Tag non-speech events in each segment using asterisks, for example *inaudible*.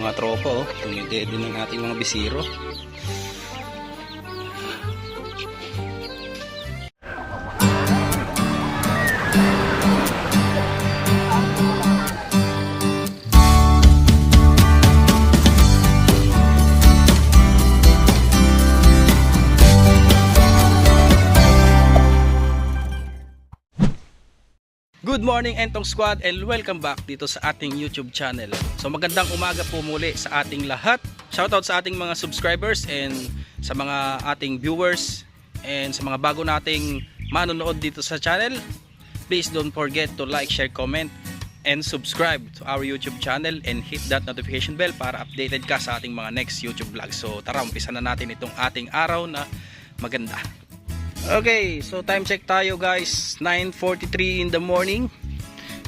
mga tropa oh. Tumiti din ng ating mga bisiro. Good morning Entong Squad and welcome back dito sa ating YouTube channel. So magandang umaga po muli sa ating lahat. Shoutout sa ating mga subscribers and sa mga ating viewers and sa mga bago nating manonood dito sa channel. Please don't forget to like, share, comment and subscribe to our YouTube channel and hit that notification bell para updated ka sa ating mga next YouTube vlog. So tara, umpisa na natin itong ating araw na maganda. Okay, so time check tayo guys, 9.43 in the morning.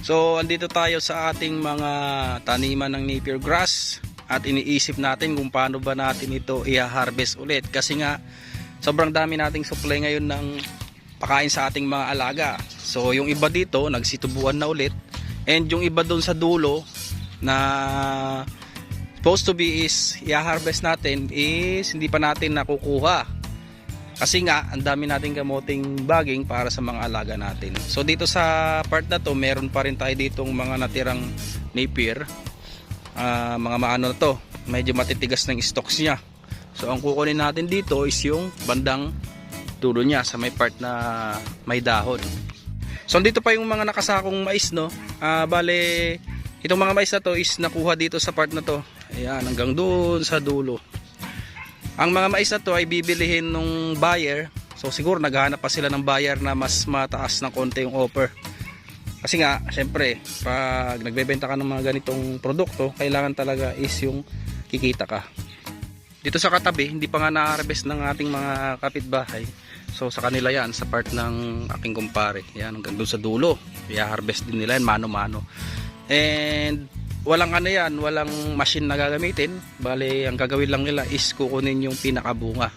So, andito tayo sa ating mga taniman ng napier grass. At iniisip natin kung paano ba natin ito i-harvest ulit. Kasi nga sobrang dami nating supply ngayon ng pakain sa ating mga alaga. So, yung iba dito nagsitubuan na ulit. And yung iba doon sa dulo na supposed to be is i-harvest natin is hindi pa natin nakukuha kasi nga, ang dami nating kamuting baging para sa mga alaga natin. So dito sa part na to, meron pa rin tayo ditong mga natirang napier. Ah, mga maano na to, medyo matitigas ng stocks niya. So ang kukunin natin dito is yung bandang dulo niya sa may part na may dahon. So dito pa yung mga nakasakong mais no. Ah, bale itong mga mais na to is nakuha dito sa part na to. Ayan, hanggang doon sa dulo. Ang mga mais na to ay bibilihin nung buyer. So siguro naghahanap pa sila ng buyer na mas mataas ng konti yung offer. Kasi nga, syempre, pag nagbebenta ka ng mga ganitong produkto, kailangan talaga is yung kikita ka. Dito sa katabi, hindi pa nga na-harvest ng ating mga kapitbahay. So sa kanila yan, sa part ng aking kumpare. Yan, hanggang sa dulo. I-harvest din nila yan, mano-mano. And walang ano yan, walang machine na gagamitin. Bale, ang gagawin lang nila is kukunin yung pinakabunga.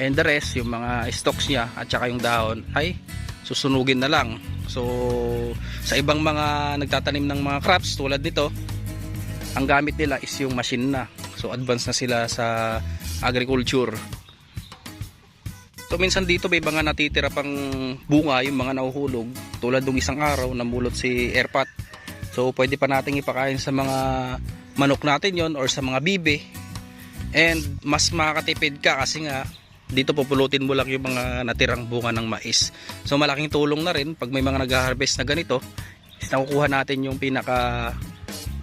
And the rest, yung mga stocks niya at saka yung dahon ay susunugin na lang. So, sa ibang mga nagtatanim ng mga crops tulad nito, ang gamit nila is yung machine na. So, advance na sila sa agriculture. So, minsan dito may mga natitira pang bunga, yung mga nahuhulog. Tulad ng isang araw, namulot si airpat So pwede pa nating ipakain sa mga manok natin yon or sa mga bibe. And mas makakatipid ka kasi nga dito pupulutin mo lang yung mga natirang bunga ng mais. So malaking tulong na rin pag may mga nag-harvest na ganito, nakukuha natin yung pinaka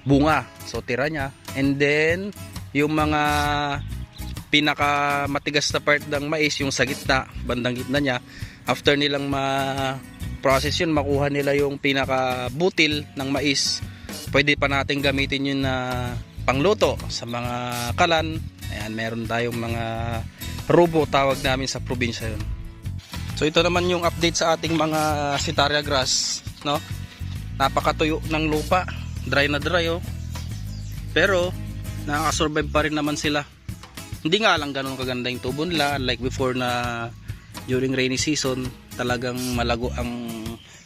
bunga. So tira niya. And then yung mga pinaka matigas na part ng mais yung sa gitna, bandang gitna niya, after nilang ma process yun makuha nila yung pinaka butil ng mais. Pwede pa natin gamitin yun na pangluto sa mga kalan. Ayan meron tayong mga rubo tawag namin sa probinsya yun. So ito naman yung update sa ating mga sitaria grass no? Napakatuyo ng lupa. Dry na dry oh. Pero nakakasurvive pa rin naman sila. Hindi nga lang ganun kaganda yung tubo nila like before na during rainy season talagang malago ang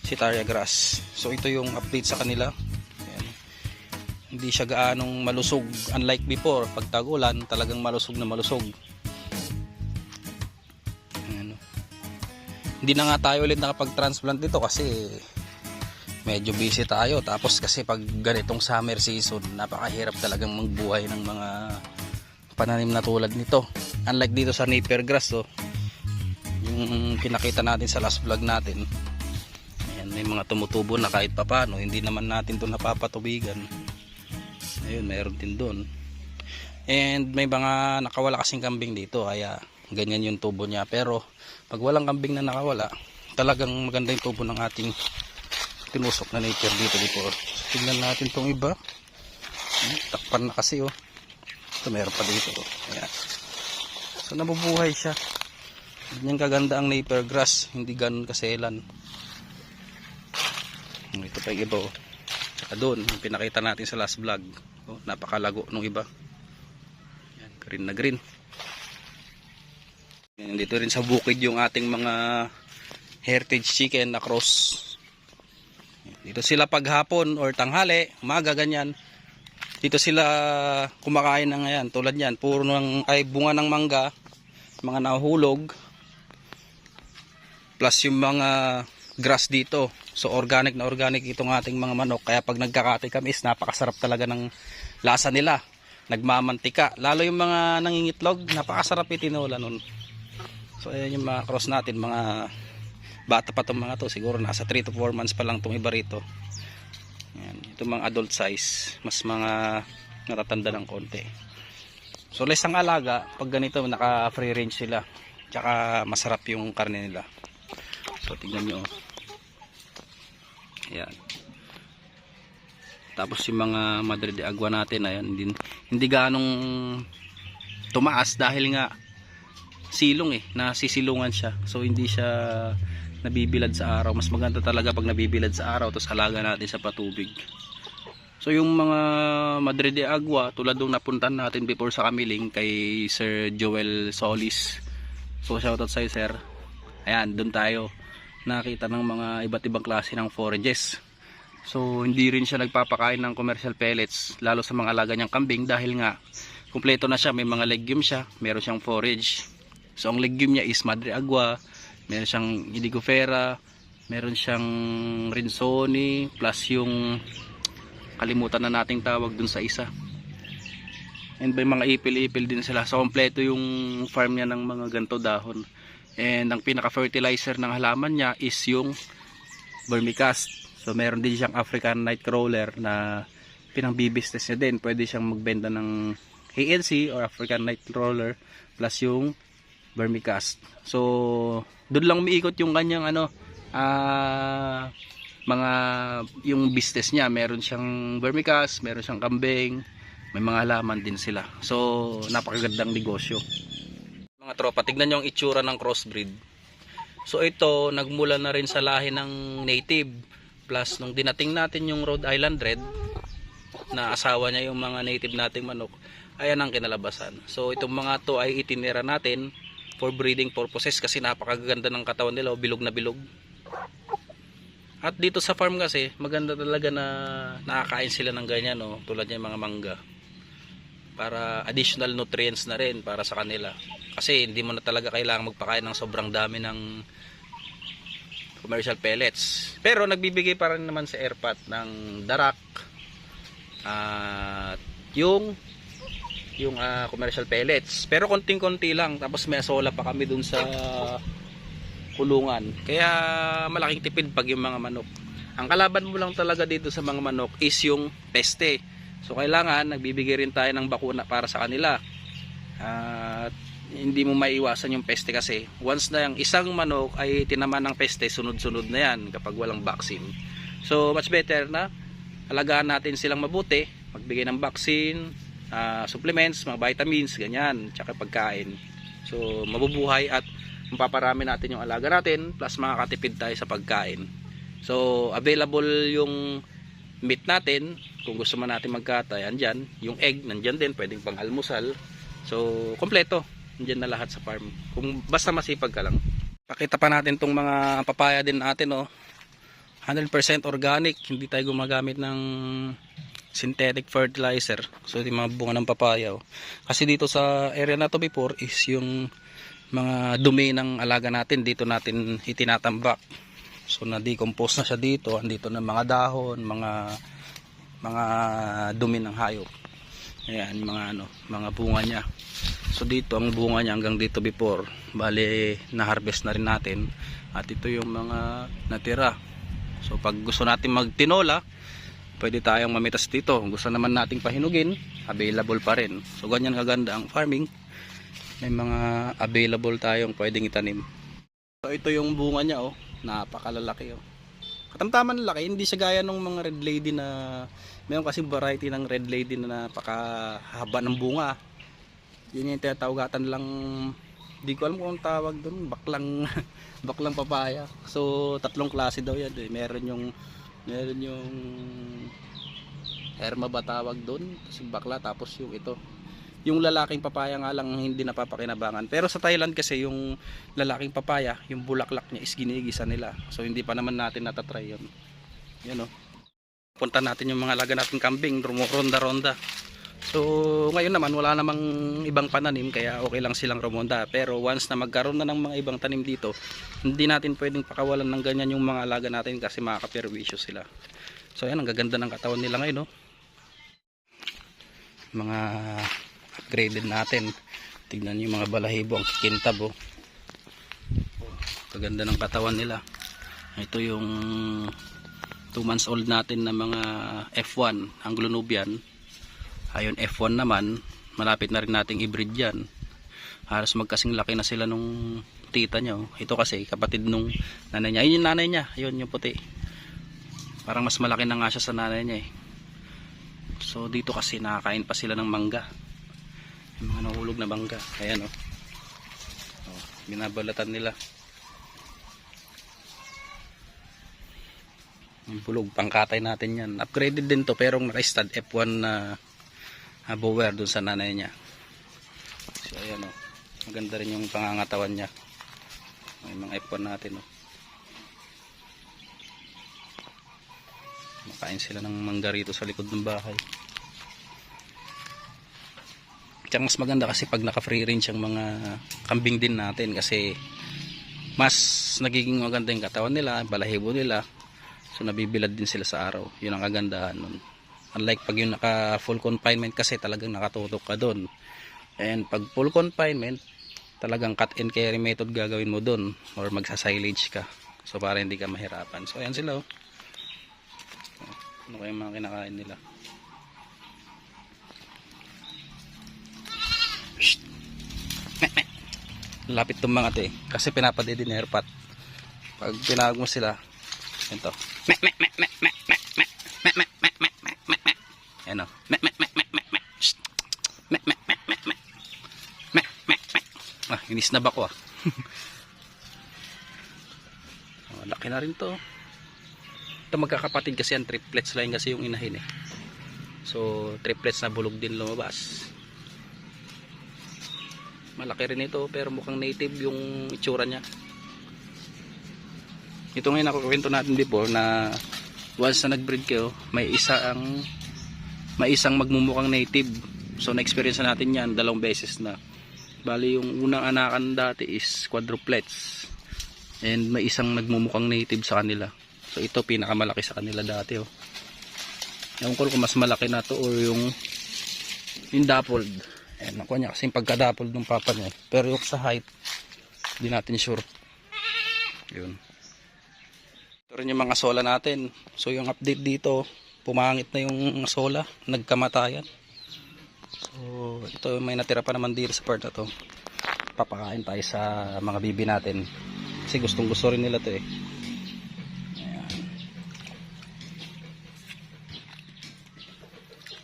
sitaria grass. So ito yung update sa kanila. Ayan. hindi siya gaanong malusog. Unlike before pag tagulan talagang malusog na malusog. Ayan. hindi na nga tayo ulit nakapag transplant dito kasi medyo busy tayo. Tapos kasi pag ganitong summer season napakahirap talagang magbuhay ng mga pananim na tulad nito. Unlike dito sa napier grass oh, yung pinakita natin sa last vlog natin. Ayan may mga tumutubo na kahit papano. Hindi naman natin to napapatubigan. Ayun mayroon din doon and may mga nakawala kasing kambing dito kaya ganyan yung tubo niya. Pero pag walang kambing na nakawala talagang maganda yung tubo ng ating tinusok na nature dito so, tingnan natin tong iba. Takpan na kasi oh. Ito meron pa dito oh. so nabubuhay siya Ganyan kaganda ang napier grass, hindi ganun kaselan. Ito pa yung iba oh. Tsaka doon, pinakita natin sa last vlog. Oh, napakalago nung iba. Yan, green na green. Yan, dito rin sa bukid yung ating mga heritage chicken na cross. Dito sila paghapon or tanghali, umaga ganyan. Dito sila kumakain ng ayan, tulad yan, puro ng, ay bunga ng mangga, mga nahulog, plus yung mga grass dito. So organic na organic itong ating mga manok. Kaya pag nagkakati kami is napakasarap talaga ng lasa nila. Nagmamantika. Lalo yung mga nangingitlog, napakasarap itinola nun. So ayan yung mga cross natin, mga bata pa itong mga to. Siguro nasa 3 to 4 months pa lang itong iba rito. Ayan, ito mga adult size, mas mga natatanda ng konti. So less ang alaga, pag ganito naka free range sila. Tsaka masarap yung karne nila. So tingnan nyo. oh. Ayan. Tapos yung mga Madre de Agua natin, ayan, hindi, hindi ganong tumaas dahil nga silong eh, nasisilungan siya. So hindi siya nabibilad sa araw. Mas maganda talaga pag nabibilad sa araw tapos alaga natin sa patubig. So yung mga Madre de Agua tulad nung napuntan natin before sa Kamiling kay Sir Joel Solis. So shoutout sa sir. Ayan, doon tayo nakita ng mga iba't ibang klase ng forages. So hindi rin siya nagpapakain ng commercial pellets lalo sa mga alaga niyang kambing dahil nga kumpleto na siya, may mga legume siya, meron siyang forage. So ang legume niya is Madre Agua, meron siyang Indigofera, meron siyang Rinsoni, plus yung kalimutan na nating tawag dun sa isa. And may mga ipil-ipil din sila. So kompleto yung farm niya ng mga ganto dahon. And ang pinaka-fertilizer ng halaman niya is yung vermicast. So meron din siyang African Nightcrawler na pinang-business niya din. Pwede siyang magbenta ng ANC or African Nightcrawler plus yung vermicast. So doon lang umiikot yung kanyang ano ah mga yung business niya. Meron siyang vermicast, meron siyang kambing, may mga halaman din sila. So napakagandang negosyo mga tropa, tignan nyo ang itsura ng crossbreed. So ito, nagmula na rin sa lahi ng native. Plus, nung dinating natin yung Rhode Island Red, na asawa niya yung mga native nating manok, ayan ang kinalabasan. So itong mga to ay itinira natin for breeding purposes kasi napakaganda ng katawan nila, oh, bilog na bilog. At dito sa farm kasi, maganda talaga na nakakain sila ng ganyan, no? tulad niya mga mangga para additional nutrients na rin para sa kanila. Kasi hindi mo na talaga kailangan magpakain ng sobrang dami ng commercial pellets. Pero nagbibigay pa rin naman sa airpat ng darak at yung yung ah, commercial pellets. Pero konting-konti lang tapos may asola pa kami dun sa kulungan. Kaya malaking tipid pag yung mga manok. Ang kalaban mo lang talaga dito sa mga manok is yung peste So kailangan nagbibigay rin tayo ng bakuna para sa kanila. At hindi mo maiwasan yung peste kasi once na yung isang manok ay tinaman ng peste, sunod-sunod na yan kapag walang vaccine. So much better na alagaan natin silang mabuti, magbigay ng vaccine, ah, supplements, mga vitamins, ganyan, tsaka pagkain. So mabubuhay at mapaparami natin yung alaga natin plus makakatipid tayo sa pagkain. So available yung meat natin kung gusto man natin magkatay andyan. Yung egg nandyan din pwedeng pang almusal so kompleto. Andyan na lahat sa farm. Kung basta masipag ka lang. Pakita pa natin tong mga papaya din natin oh. 100% organic. Hindi tayo gumagamit ng synthetic fertilizer. So yung mga bunga ng papaya oh. kasi dito sa area na to before is yung mga dumi ng alaga natin. Dito natin itinatambak So na-decompose na siya dito, andito na mga dahon, mga mga dumi ng hayop. Ayan, mga ano, mga bunga niya. So dito ang bunga niya hanggang dito before. Bale, na-harvest na rin natin. At ito yung mga natira. So pag gusto natin magtinola, pwede tayong mamitas dito. Gusto naman nating pahinugin, available pa rin. So ganyan kaganda ang farming. May mga available tayong pwedeng itanim. So ito yung bunga niya oh napakalalaki oh. Katamtaman laki, hindi siya gaya ng mga red lady na meron kasi variety ng red lady na napakahaba ng bunga. Yun yung tinatawagatan lang di ko alam kung tawag doon, baklang *laughs* baklang papaya. So tatlong klase daw yan, eh. meron yung meron yung herma ba tawag doon, kasi bakla tapos yung ito yung lalaking papaya nga lang hindi napapakinabangan. Pero sa Thailand kasi yung lalaking papaya, yung bulaklak niya is ginigisa nila. So hindi pa naman natin natatry yun. Yan o. punta natin yung mga alaga natin kambing ronda-ronda so ngayon naman wala namang ibang pananim kaya okay lang silang rumonda pero once na magkaroon na ng mga ibang tanim dito hindi natin pwedeng pakawalan ng ganyan yung mga alaga natin kasi makakaperwisyo sila so ayan ang gaganda ng katawan nila ngayon no mga upgraded natin. Tignan nyo yung mga balahibo ang kikintab oh. kaganda ng katawan nila. Ito yung 2 months old natin na mga F1 Anglo Nubian ayun F1 naman. Malapit na rin nating i-breed yan. Halos magkasing laki na sila nung tita nyo ito kasi kapatid nung nanay niya. Ayun yung nanay niya. Ayun yung puti. Parang mas malaki na nga siya sa nanay niya eh. So dito kasi nakakain pa sila ng mangga mga nahulog na mangga ayan o oh. oh, binabalatan nila. Yung bulog pangkatay natin yan. Upgraded din to pero naka-stud F1 na uh, bower dun sa nanay niya. So ayan o maganda rin yung pangangatawan niya. May mga F1 natin o makain sila ng mangga rito sa likod ng bahay Tsaka mas maganda kasi pag naka free range ang mga kambing din natin kasi mas nagiging maganda yung katawan nila, balahibo nila. So nabibilad din sila sa araw. Yun ang kagandahan nun. Unlike pag yung naka full confinement kasi talagang nakatutok ka doon and pag full confinement talagang cut and carry method gagawin mo doon or magsa silage ka. So para hindi ka mahirapan. So ayan sila oh. Ano kayong mga kinakain nila lapit tong mga te kasi pinapadidin pat pag tinawag mo sila ito meh meh meh meh meh meh meh meh meh meh meh meh meh meh yan o meh meh meh meh meh meh Shh. meh meh meh meh meh meh meh meh ah inisnab ako ah oh, laki na rin to ito magkakapatid kasi yan triplets lang kasi yung inahin eh so triplets na bulog din lumabas malaki rin ito pero mukhang native yung itsura niya. Ito ngayon nakukwento natin before na once na nag-breed kayo may isa ang may isang magmumukhang native. So na-experience na natin yan dalawang beses na. Bali yung unang anakan dati is quadruplets. And may isang nagmumukhang native sa kanila. So ito pinakamalaki sa kanila dati oh. Ewan ko mas malaki na to or yung yung dappled Ayan, nakuha niya kasi yung pagka-dappled ng papa niya. Pero yung sa height, hindi natin sure. Yun. Ito rin yung mga sola natin. So yung update dito, pumangit na yung sola. Nagkamatayan. So ito may natira pa naman dito sa part na to. Papakain tayo sa mga bibi natin. Kasi gustong gusto rin nila to eh. Ayan.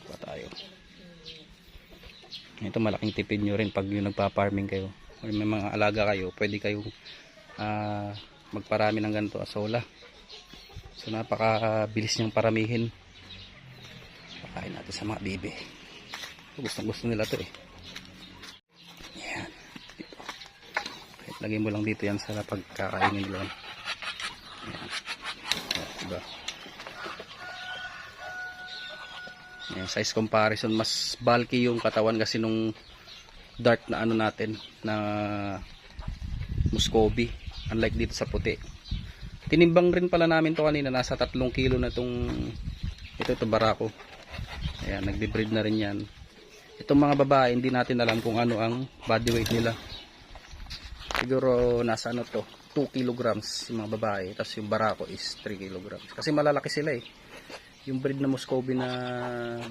Pa tayo. Ito malaking tipid nyo rin pag yung nagpa-farming kayo. Or may mga alaga kayo, pwede kayong ah, magparami ng ganito asola. So napakabilis niyang paramihin. Pakain natin sa mga bibi. Gustong gusto nila to eh. Yan. Dito. Lagay mo lang dito yan sa pagkakainin nila. Yan. Diba? Yan, size comparison mas bulky yung katawan kasi nung dark na ano natin na Muscovy unlike dito sa puti. Tinimbang rin pala namin to kanina nasa 3 kilo na tong ito ito barako. Ayan nagbe-breed na rin yan. Itong mga babae hindi natin alam kung ano ang body weight nila. Siguro nasa ano to 2 kilograms yung mga babae tapos yung barako is 3 kilograms. Kasi malalaki sila eh yung breed na Muscovy na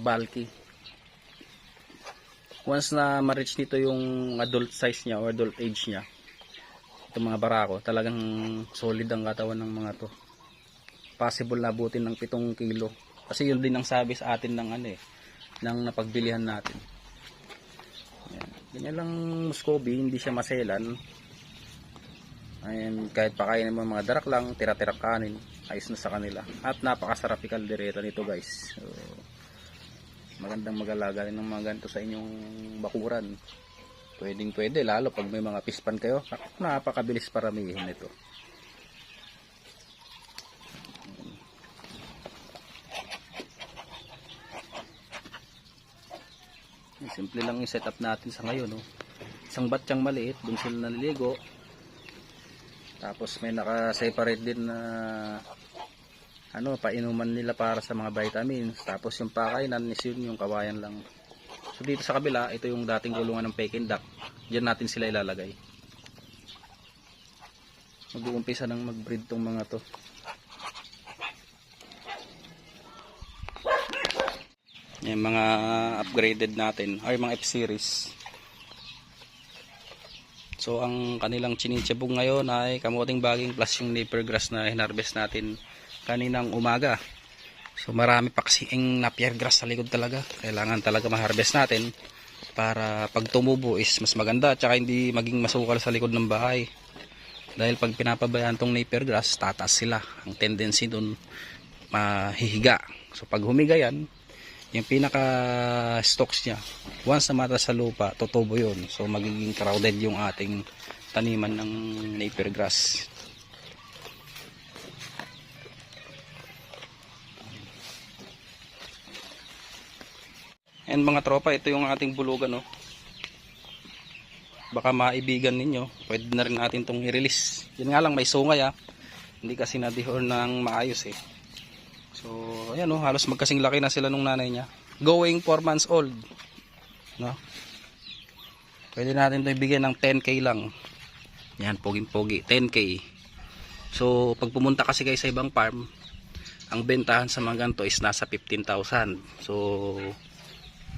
bulky. Once na ma-reach nito yung adult size niya or adult age niya itong mga barako talagang solid ang katawan ng mga to. Possible na abutin ng 7 kilo. Kasi yun din ang sabi sa atin ng ano eh ng napagbilihan natin. Ayan. ganyan lang Muscovy hindi siya maselan. Ayan, kahit pakainin mo mga darak lang, tira-tira kanin, ayos na sa kanila. At napakasarap yung kaldereta nito guys. So, magandang magalaga rin ng mga ganito sa inyong bakuran. Pwedeng pwede lalo pag may mga pispan kayo. Napakabilis paramihin nito. Simple lang yung setup natin sa ngayon no? isang batyang maliit dun sila naliligo. Tapos may naka separate din na ano, painuman nila para sa mga vitamins. Tapos yung pakainan is yun yung kawayan lang. So dito sa kabila, ito yung dating kulungan ng Peking duck. Diyan natin sila ilalagay. Mag-uumpisa nang mag-breed tong mga to. Yung mga upgraded natin, ay mga F-series. So ang kanilang chinichibog ngayon ay kamuting baging plus yung nipper grass na hinarvest natin kaninang umaga. So marami pa kasi yung napier grass sa likod talaga. Kailangan talaga ma-harvest natin para pag tumubo is mas maganda tsaka hindi maging masukal sa likod ng bahay. Dahil pag pinapabayaan tong napier grass, tatas sila. Ang tendency dun mahihiga. So pag humiga yan, yung pinaka stocks niya once na mata sa lupa tutubo yun so magiging crowded yung ating taniman ng napier grass and mga tropa ito yung ating bulugan no baka maibigan ninyo pwede na rin natin itong i-release yun nga lang may sungay ah hindi kasi na-dehor ng maayos eh So, ayan oh, halos magkasing laki na sila nung nanay niya. Going 4 months old. No? Pwede natin 'to ibigay ng 10k lang. Yan, poging-pogi, 10k. So, pag pumunta kasi kayo sa ibang farm, ang bentahan sa mga ganito is nasa 15,000. So,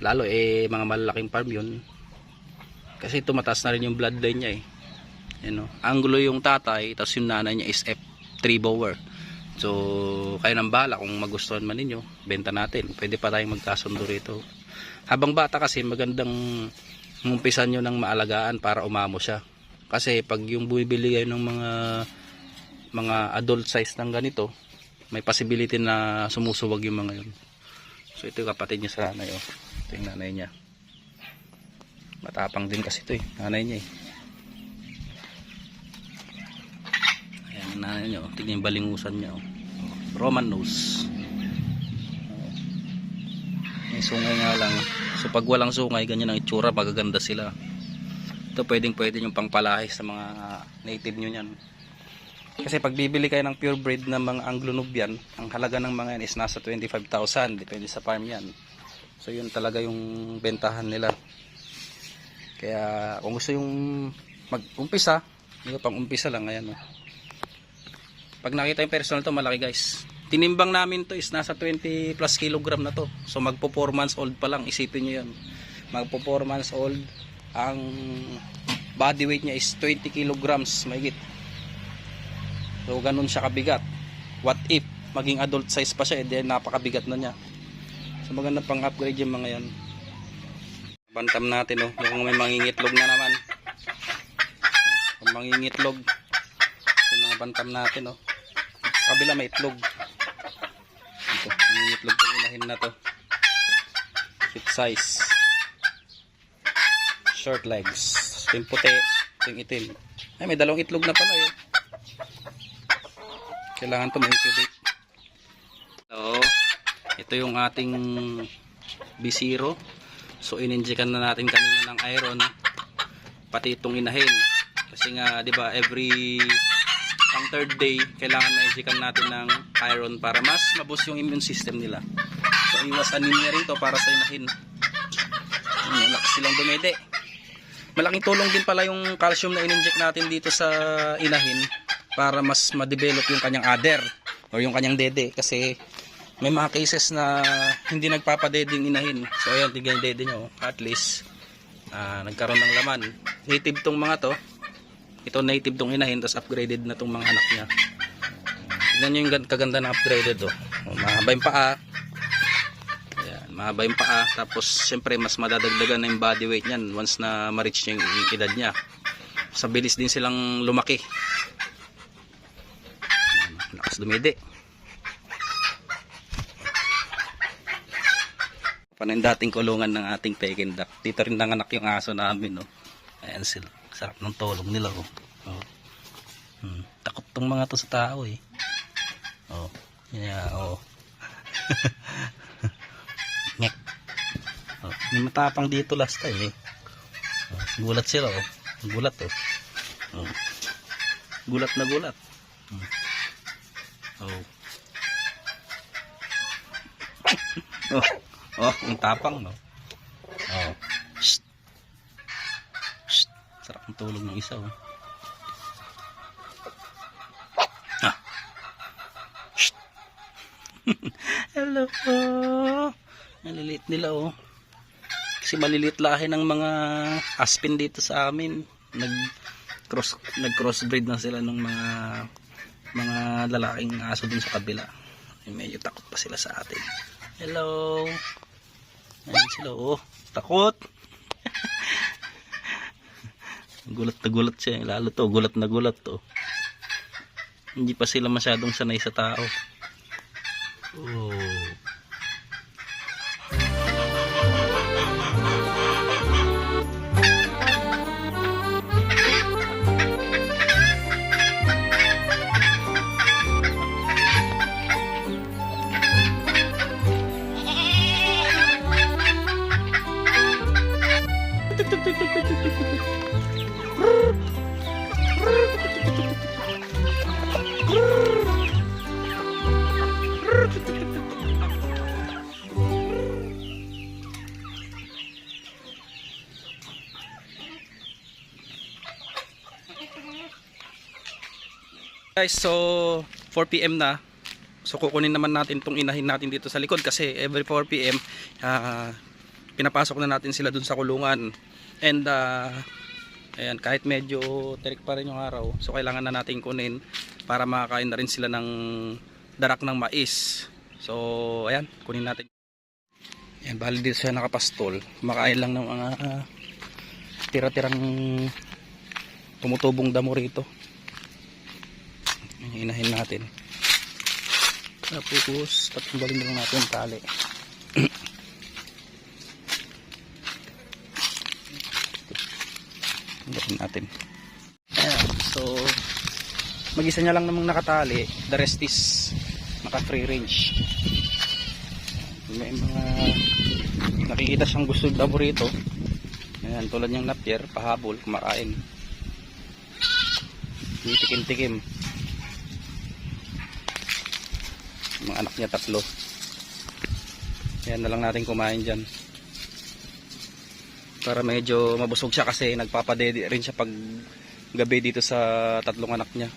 lalo eh mga malalaking farm 'yun. Kasi tumataas na rin yung bloodline niya eh. Yan, no? Angulo yung tatay, tapos yung nanay niya is F3 bower. So, kayo nang bala kung magustuhan man ninyo, benta natin. Pwede pa tayong magkasundo rito. Habang bata kasi magandang umpisan nyo ng maalagaan para umamo siya. Kasi pag yung bumibili kayo ng mga mga adult size ng ganito, may possibility na sumusuwag yung mga yun. So ito kapatid niya sa nanay. Oh. Ito yung nanay niya. Matapang din kasi ito eh. Nanay niya eh. Ayan ang nanay niya. Oh. Tignan yung balingusan niya. Oh. Roman nose. Oh. May sungay nga lang. So pag walang sungay, ganyan ang itsura. Magaganda sila. Ito pwedeng pwede yung pangpalahi sa mga native nyo yan. Kasi pag bibili kayo ng pure breed ng mga Anglo-Nubian, ang halaga ng mga yan is nasa 25,000. Depende sa farm yan. So yun talaga yung bentahan nila. Kaya kung gusto yung mag-umpisa, hindi pang umpisa lang ayan. Oh. Pag nakita yung personal to, malaki guys. Tinimbang namin to is nasa 20 plus kilogram na to. So magpo 4 months old pa lang, isipin nyo yun. Magpo 4 months old, ang body weight niya is 20 kilograms, mahigit. So ganun siya kabigat. What if maging adult size pa siya, eh, then napakabigat na niya. So maganda pang upgrade yung mga yan. Bantam natin oh, mukhang may mangingitlog na naman. Kung mangingitlog, yung mga bantam natin oh. Kabila may itlog. Ito, mangingitlog yung inahin na to. Fit size. Short legs. Ito yung puti, ito yung itim. Ay, may dalawang itlog na pala eh. Kailangan to ma-incubate. So, ito yung ating bisiro. So ininjikan na natin kanina ng iron pati itong inahin. Kasi nga 'di ba every ang third day kailangan ma-injikan natin ng iron para mas mabus yung immune system nila. So iwas anemia rin to para sa inahin. Lakas silang dumede. Malaking tulong din pala yung calcium na ininject natin dito sa inahin para mas ma-develop yung kanyang adder or yung kanyang dede kasi may mga cases na hindi nagpapadeding inahin. So ayan, tignan yung dede nyo. At least, ah, nagkaroon ng laman. Native tong mga to. Ito native tong inahin, tapos upgraded na tong mga anak niya. Tignan nyo yung gan- kaganda ng upgraded. Oh. Oh, mahaba yung paa. Ayan, mahaba yung paa. Tapos, syempre, mas madadagdagan na yung body weight niyan once na ma-reach niya yung edad niya. Sa bilis din silang lumaki. Lakas dumidi. Yung dating kulungan ng ating Peking duck. Dito rin nanganak yung aso namin, no. Ayan sila. Sarap ng tulong nila, oh. oh. Hmm. Takot tong mga to sa tao, eh. Oh. Yeah, oh. *laughs* Ngek. Oh, may matapang dito last time eh. Oh, gulat sila oh. Gulat oh. oh. Gulat na gulat. Hmm. Oh. Oh, ang tapang no. Oh. Shh. Shh. Sarap ang tulog ng isa oh. Ah. *laughs* Hello po. Naliliit nila oh. Kasi maliliit lahi ng mga aspin dito sa amin. Nag cross nag crossbreed na sila ng mga mga lalaking aso dun sa kabila. Medyo takot pa sila sa atin. Hello. Ayan sila oh. Takot. *laughs* gulat na gulat siya. Lalo to, gulat na gulat to. Hindi pa sila masyadong sanay sa tao. Oh. Guys, so 4pm na. So kukunin naman natin itong inahin natin dito sa likod kasi every 4pm ah, pinapasok na natin sila dun sa kulungan. And ah, ayan, kahit medyo terik pa rin yung araw, so kailangan na natin kunin para makakain na rin sila ng darak ng mais. So ayan, kunin natin. Ayan, bali dito siya nakapastol. Kumakain lang ng mga ah, tira-tirang tumutubong damo rito. Ayan, inahin natin. Tapos, tatanggalin lang natin tali. *clears throat* Tanggalin natin. Ayan, so, mag-isa niya lang namang nakatali. The rest is naka-free range. May mga nakikita siyang gusto dabo rito. Ayan, tulad niyang napier, pahabol, kumakain. Titikim-tikim. Mga anak niya tatlo. Yan na lang natin kumain dyan. Para medyo mabusog siya kasi nagpapadede rin siya pag gabi dito sa tatlong anak niya.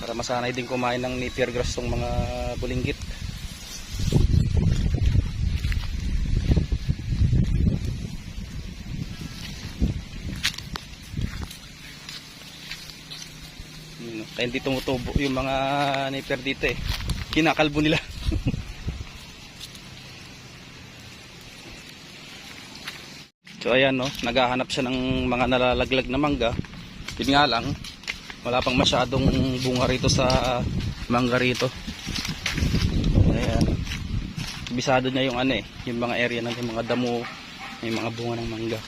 Para masanay din kumain ng napier grass tong mga bulinggit Kaya hindi tumutubo yung mga napier dito eh. Kinakalbo nila. *laughs* so ayan no, naghahanap siya ng mga nalalaglag na mangga. Yun nga lang, wala pang masyadong bunga rito sa mangga rito. Ayan. Bisado niya yung ano eh, yung mga area ng yung mga damo, may mga bunga ng mangga.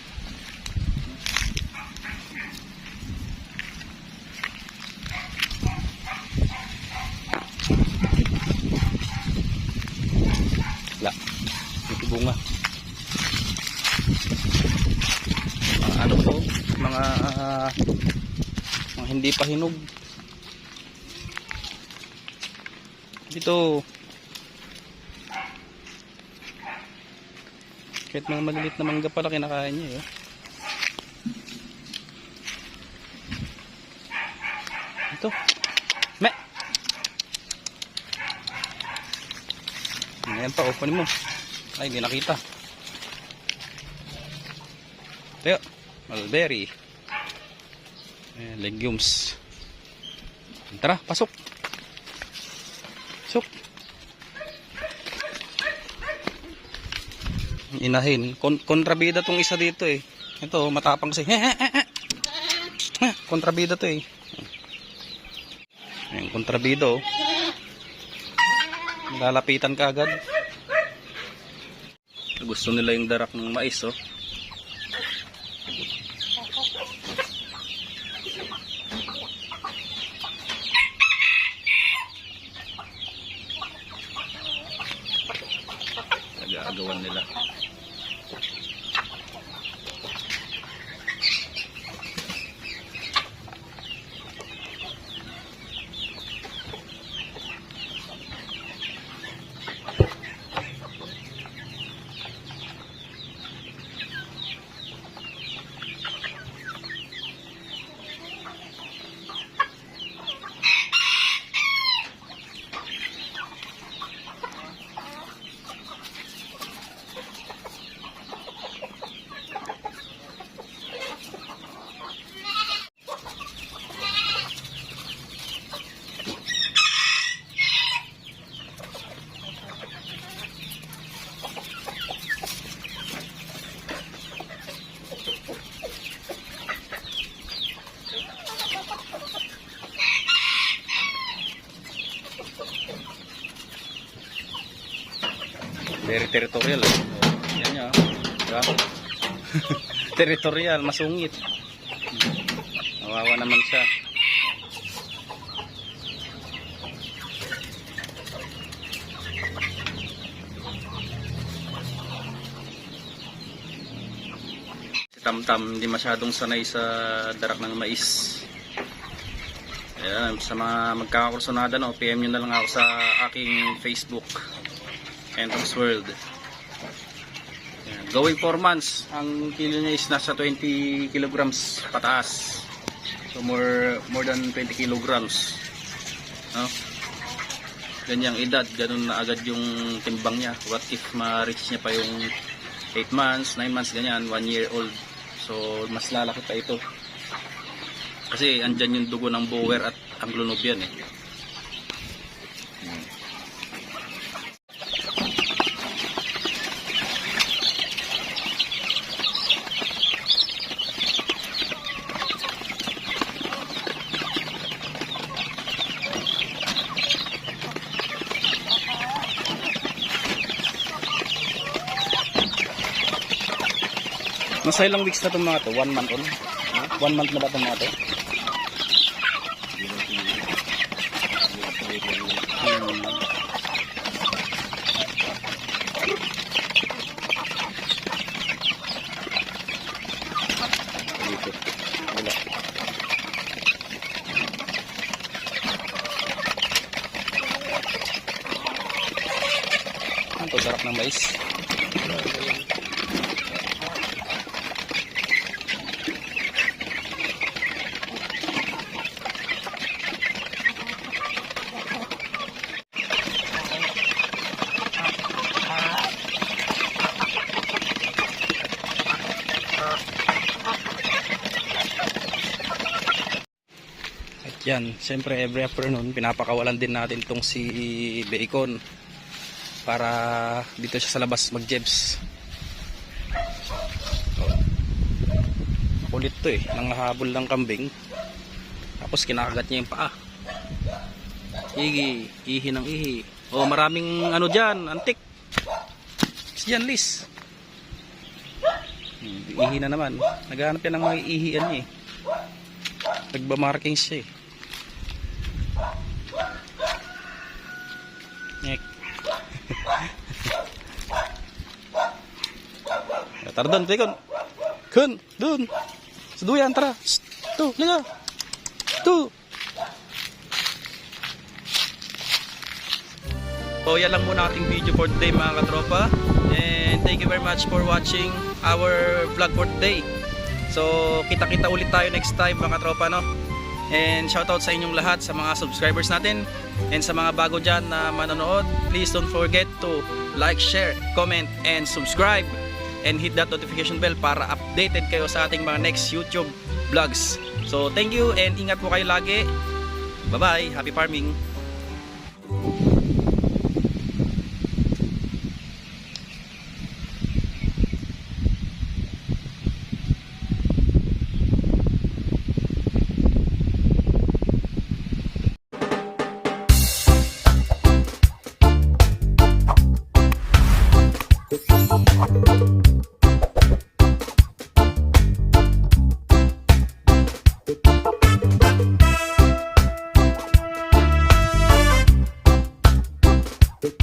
Wala. May bunga. Mga ano to? Mga ah, mga hindi pa hinog. Dito. Kahit mga maliliit na mangga pala kinakain niya eh. Ito. Me. Ngayon pa, open mo. Ay, hindi nakita. Tayo, mulberry. Ayan, legumes. Tara, pasok. Pasok. Inahin. Kon kontrabida tong isa dito eh. Ito, matapang kasi. kontrabida to eh. Ayan, kontrabida oh. Lalapitan ka agad. Gusto nila yung darak ng mais, oh. agawan nila. Very territorial. Eh. Yan oh. Diba? *laughs* territorial, masungit. Nawawa naman siya. Si Tamtam hindi masyadong sanay sa darak ng mais. Ayan, sa mga magkakakursunada, no, PM nyo na lang ako sa aking Facebook. Entrance World. Ayan. Going 4 months, ang kilo niya is nasa 20 kilograms pataas. So more more than 20 kilograms. No? Ganyang edad, ganun na agad yung timbang niya. What if ma-reach niya pa yung 8 months, 9 months, ganyan, 1 year old. So mas lalaki pa ito. Kasi andyan yung dugo ng bower at ang lunob yan eh. Nasa ilang weeks na itong mga to? One month old? One month na ba itong mga to? Yan, siyempre every afternoon pinapakawalan din natin tong si Bacon para dito siya sa labas mag-jebs. Kulit to eh, nanghahabol ng kambing. Tapos kinakagat niya yung paa. Igi, ihi ng ihi. Oh, maraming ano diyan, antik. Yan, Liz. Hmm, Ihi na naman. Naghahanap yan ng mga ihian niya eh. Nagbamarking siya eh. Tara doon, Tekon. Kun, doon. Sa duyan, tara. Tu, liga. Tu. So yan lang muna ating video for today mga katropa. And thank you very much for watching our vlog for today. So, kita-kita ulit tayo next time mga tropa, no? And shoutout sa inyong lahat, sa mga subscribers natin, and sa mga bago dyan na manonood. Please don't forget to like, share, comment, and subscribe. And hit that notification bell para updated kayo sa ating mga next YouTube vlogs. So, thank you and ingat po kayo lagi. Bye-bye. Happy farming.